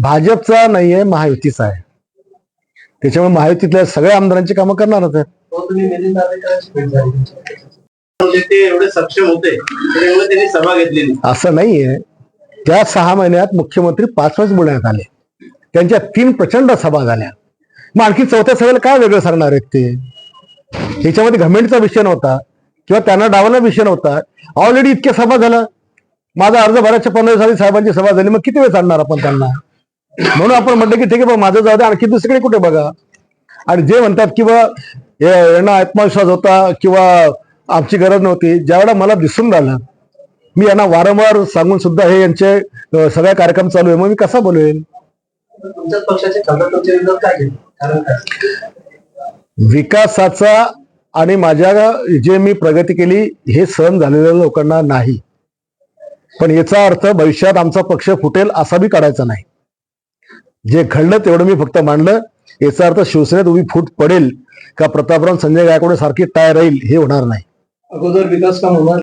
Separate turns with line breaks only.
भाजपचा नाहीये महायुतीचा आहे. त्याच्यामुळे महायुतीतल्या सगळ्या आमदारांची कामं करणारच आहे
तो तुम्ही नितीन नार्वेकरांची भेट झाली. म्हणजे
असं नाहीये. त्या सहा महिन्यात मुख्यमंत्री पाच वेळेस बोलण्यात आले. त्यांच्या तीन प्रचंड सभा झाल्या. मग आणखी चौथ्या सभेला काय वेगळं सांगणार आहेत ते? याच्यामध्ये घमेंटचा विषय नव्हता किंवा त्यांना डावाला विषय नव्हता. ऑलरेडी इतक्या सभा झाल्या. माझा अर्ज भराच्या पंधरा साली साहेबांची सभा झाली. मग किती वेळ सांगणार आपण त्यांना? म्हणून आपण म्हटलं की ठीक आहे बा माझं जाऊ दे आणखी दुसरीकडे कुठे बघा? आणि जे म्हणतात की बा यांना आत्मविश्वास होता किंवा आमची गरज नव्हती ज्यावेळेला मला दिसून राहिलं मी यांना वारंवार सांगून सुद्धा हे यांचे अं, सगळे कार्यक्रम चालू आहे. मग मी कसा बोलवेन विकासाचा आणि माझ्या जे मी प्रगती केली हे सहन झालेल्या लोकांना नाही. पण याचा अर्थ भविष्यात आमचा पक्ष फुटेल असा बी काढायचा नाही. जे घडलं तेवढं मी फक्त मांडलं. याचा अर्थ शिवसेनेत उभी फूट पडेल का प्रतापराव संजय गायकवाड सारखी टाय राहील हे होणार नाही.
अगोदर विकास काम होणार.